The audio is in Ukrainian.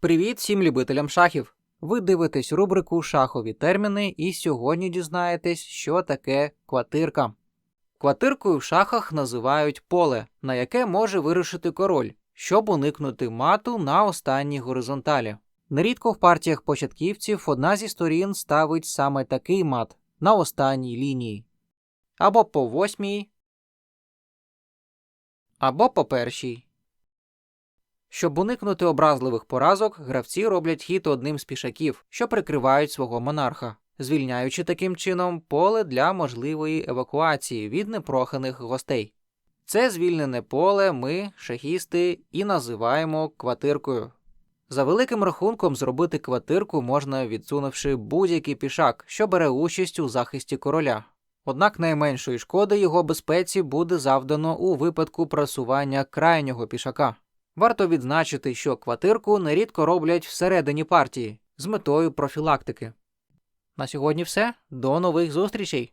Привіт всім любителям шахів! Ви дивитесь рубрику Шахові терміни і сьогодні дізнаєтесь, що таке квартирка. Квартиркою в шахах називають поле, на яке може вирушити король, щоб уникнути мату на останній горизонталі. Нерідко в партіях початківців одна зі сторін ставить саме такий мат на останній лінії. Або по восьмій, або по першій. Щоб уникнути образливих поразок, гравці роблять хід одним з пішаків, що прикривають свого монарха, звільняючи таким чином поле для можливої евакуації від непроханих гостей. Це звільнене поле ми, шахісти, і називаємо квартиркою. За великим рахунком зробити квартирку можна відсунувши будь-який пішак, що бере участь у захисті короля. Однак найменшої шкоди його безпеці буде завдано у випадку просування крайнього пішака. Варто відзначити, що квартирку нерідко роблять всередині партії з метою профілактики. На сьогодні все. До нових зустрічей!